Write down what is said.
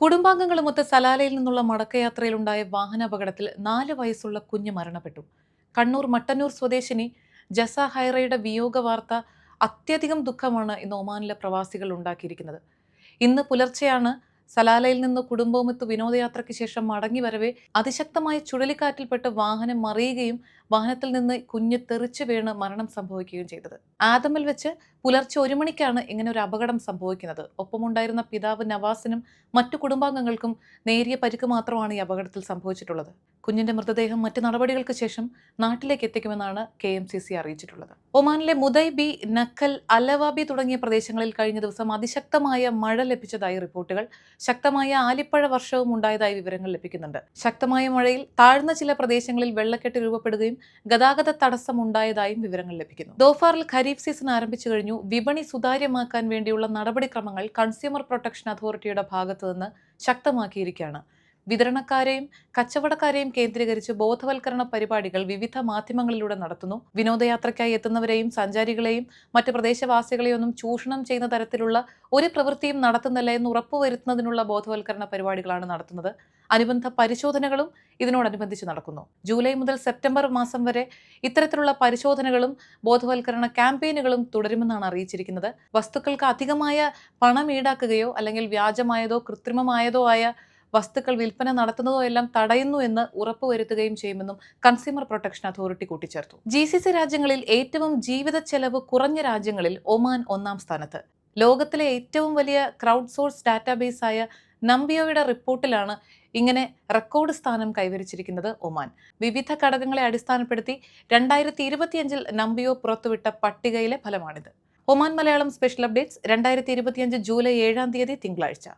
കുടുംബാംഗങ്ങളുമൊത്ത് സലാലയിൽ നിന്നുള്ള മടക്കയാത്രയിലുണ്ടായ വാഹനാപകടത്തിൽ നാല് വയസ്സുള്ള കുഞ്ഞ് മരണപ്പെട്ടു. കണ്ണൂർ മട്ടന്നൂർ സ്വദേശിനി ജസ ഹൈറയുടെ വിയോഗ വാർത്ത അത്യധികം ദുഃഖമാണ് ഇന്ന് ഒമാനിലെ പ്രവാസികൾ ഉണ്ടാക്കിയിരിക്കുന്നത്. ഇന്ന് പുലർച്ചെയാണ് സലാലയിൽ നിന്ന് കുടുംബവുമൊത്ത് വിനോദയാത്രയ്ക്ക് ശേഷം മടങ്ങി വരവെ അതിശക്തമായ ചുഴലിക്കാറ്റിൽപ്പെട്ട് വാഹനം മറിയുകയും വാഹനത്തിൽ നിന്ന് കുഞ്ഞ് തെറിച്ചു വീണ് മരണം സംഭവിക്കുകയും ചെയ്തത്. ആദമിൽ വെച്ച് പുലർച്ചെ ഒരു മണിക്കാണ് ഇങ്ങനെ ഒരു അപകടം സംഭവിക്കുന്നത്. ഒപ്പമുണ്ടായിരുന്ന പിതാവ് നവാസിനും മറ്റു കുടുംബാംഗങ്ങൾക്കും നേരിയ പരിക്ക് മാത്രമാണ് ഈ അപകടത്തിൽ സംഭവിച്ചിട്ടുള്ളത്. കുഞ്ഞിന്റെ മൃതദേഹം മറ്റ് നടപടികൾക്ക് ശേഷം നാട്ടിലേക്ക് എത്തിക്കുമെന്നാണ് കെ അറിയിച്ചിട്ടുള്ളത്. ഒമാനിലെ മുദൈബി നക്കൽ അലവാബി തുടങ്ങിയ പ്രദേശങ്ങളിൽ കഴിഞ്ഞ ദിവസം അതിശക്തമായ മഴ ലഭിച്ചതായി റിപ്പോർട്ടുകൾ. ശക്തമായ ആലിപ്പഴ വർഷവും ഉണ്ടായതായി വിവരങ്ങൾ ലഭിക്കുന്നുണ്ട്. ശക്തമായ മഴയിൽ താഴ്ന്ന ചില പ്രദേശങ്ങളിൽ വെള്ളക്കെട്ട് രൂപപ്പെടുകയും ഗതാഗത തടസ്സം ഉണ്ടായതായും വിവരങ്ങൾ ലഭിക്കുന്നു. ദോഫാറിൽ ഖരീഫ് സീസൺ ആരംഭിച്ചു കഴിഞ്ഞു. വിപണി സുതാര്യമാക്കാൻ വേണ്ടിയുള്ള നടപടിക്രമങ്ങൾ കൺസ്യൂമർ പ്രൊട്ടക്ഷൻ അതോറിറ്റിയുടെ ഭാഗത്തുനിന്ന് ശക്തമാക്കിയിരിക്കുകയാണ്. വിതരണക്കാരെയും കച്ചവടക്കാരെയും കേന്ദ്രീകരിച്ച് ബോധവൽക്കരണ പരിപാടികൾ വിവിധ മാധ്യമങ്ങളിലൂടെ നടത്തുന്നു. വിനോദയാത്രയ്ക്കായി എത്തുന്നവരെയും സഞ്ചാരികളെയും മറ്റ് പ്രദേശവാസികളെയും ഒന്നും ചൂഷണം ചെയ്യുന്ന തരത്തിലുള്ള ഒരു പ്രവൃത്തിയും നടത്തുന്നില്ല എന്ന് ഉറപ്പുവരുത്തുന്നതിനുള്ള ബോധവൽക്കരണ പരിപാടികളാണ് നടത്തുന്നത്. അനുബന്ധ പരിശോധനകളും ഇതിനോടനുബന്ധിച്ച് നടക്കുന്നു. ജൂലൈ മുതൽ സെപ്റ്റംബർ മാസം വരെ ഇത്തരത്തിലുള്ള പരിശോധനകളും ബോധവൽക്കരണ ക്യാമ്പയിനുകളും തുടരുമെന്നാണ് അറിയിച്ചിരിക്കുന്നത്. വസ്തുക്കൾക്ക് അധികമായ പണം ഈടാക്കുകയോ അല്ലെങ്കിൽ വ്യാജമായതോ കൃത്രിമമായതോ ആയ വസ്തുക്കൾ വിൽപ്പന നടത്തുന്നതോ എല്ലാം തടയുന്നു എന്ന് ഉറപ്പുവരുത്തുകയും ചെയ്യുമെന്നും കൺസ്യൂമർ പ്രൊട്ടക്ഷൻ അതോറിറ്റി കൂട്ടിച്ചേർത്തു. ജി രാജ്യങ്ങളിൽ ഏറ്റവും ജീവിത ചെലവ് കുറഞ്ഞ രാജ്യങ്ങളിൽ ഒമാൻ ഒന്നാം സ്ഥാനത്ത്. ലോകത്തിലെ ഏറ്റവും വലിയ ക്രൗഡ് സോഴ്സ് ഡാറ്റാബേസ് ആയ നമ്പിയോയുടെ റിപ്പോർട്ടിലാണ് ഇങ്ങനെ റെക്കോർഡ് സ്ഥാനം കൈവരിച്ചിരിക്കുന്നത് ഒമാൻ. വിവിധ ഘടകങ്ങളെ അടിസ്ഥാനപ്പെടുത്തി രണ്ടായിരത്തി ഇരുപത്തിയഞ്ചിൽ നമ്പിയോ പുറത്തുവിട്ട പട്ടികയിലെ ഫലമാണിത്. ഒമാൻ മലയാളം സ്പെഷ്യൽ അപ്ഡേറ്റ്സ് രണ്ടായിരത്തി ഇരുപത്തിയഞ്ച് ജൂലൈ ഏഴാം തീയതി തിങ്കളാഴ്ച.